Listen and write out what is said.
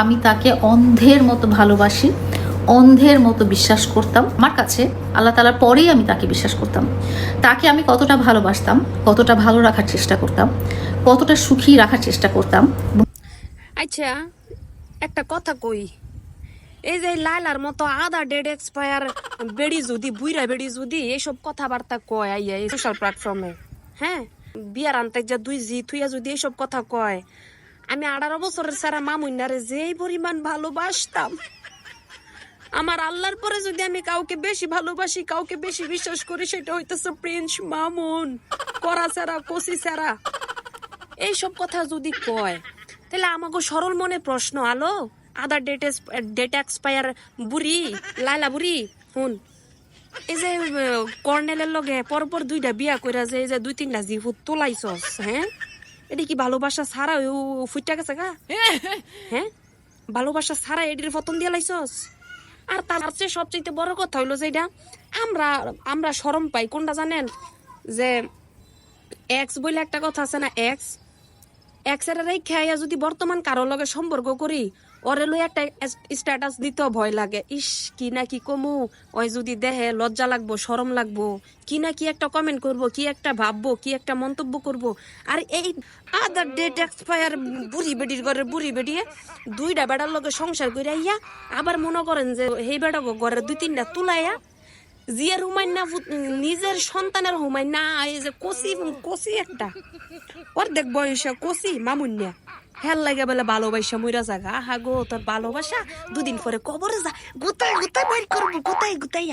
আমি তাকে অন্ধের মতো ভালোবাসি, অন্ধের মতো বিশ্বাস করতাম। আমার কাছে আল্লাহ তালার পরেই আমি তাকে বিশ্বাস করতাম। তাকে আমি কতটা ভালোবাসতাম, কতটা ভালো রাখার চেষ্টা করতাম, কতটা সুখী রাখার চেষ্টা করতাম। আচ্ছা একটা কথা কই, এই যে লাইলার মতো আধা ডেড এক্সপায়ার বেড়ি যদি, বুইরা বেড়ি যদি এইসব কথাবার্তা কয়, আইয়া এই সোশ্যাল প্ল্যাটফর্মে হ্যাঁ? বিয়ার আনতে যা দুই জি থুইয়া যদি এইসব কথা কয় আমি আঠারো বছরের সারা মামুন্নারে যেই পরিমাণ ভালোবাসতাম, আমার আল্লাহর পরে যদি আমি কাউকে বেশি ভালোবাসি, কাউকে বেশি বিশ্বাস করি, সেটা হইতেছে প্রিন্স মামুন, করা ছাড়া, কষি ছাড়া। এইসব কথা যদি কয়, তাহলে আমাকে সরল মনে প্রশ্ন, আলো আদার ডেট ডেট এক্সপায়ার বুড়ি লাইলা বুড়ি শুন এই যে কর্নেলের লগে পরপর দুইটা বিয়া কইরা যে, এই যে দুই তিনটা জিহুত তোলাইছস হ্যাঁ? এটা কি ভালোবাসা ছাড়া? ও ফুটটা গেছে গা। হ্যাঁ? ভালোবাসা ছাড়া এটির পতন দিয়ে লাইছস? আর তার চেয়ে সবচেয়ে বড় কথা হইল যে এটা আমরা আমরা সরম পাই। কোনটা জানেন? যে এক্স বলে একটা কথা আছে না এক্স এক্সের খেয়া যদি বর্তমান কারও লগে সম্পর্ক করি, ওরে লই একটা স্ট্যাটাস দিতেও ভয় লাগে। ইস, কি না কি কমু? ওই যদি দেহে লজ্জা লাগবো, শরম লাগবো, কি না কি একটা কমেন্ট করব, কি একটা ভাববো, কি একটা মন্তব্য করব। আর এই আদার ডেট এক্সপায়ার বুড়ি বেডির ঘরের বুড়ি বেডিয়ে দুইটা বেড়ার লগে সংসার করে আইয়া, আবার মনে করেন যে সেই বেড়া ঘরের দুই তিনটা তুলাইয়া জিয়ার হুমাইনা নিজের সন্তানের হুমাইনা এই যে কচি কচি একটা। অর্ধেক বয়সে কচি মামুন্যা হেল লাগে বলে ভালোবাসা মইরা জাগা আহা গো, তোর ভালোবাসা দুদিন পরে কবরে যা। গুতাই গুতাই বাইর করব গুতাই গুতাই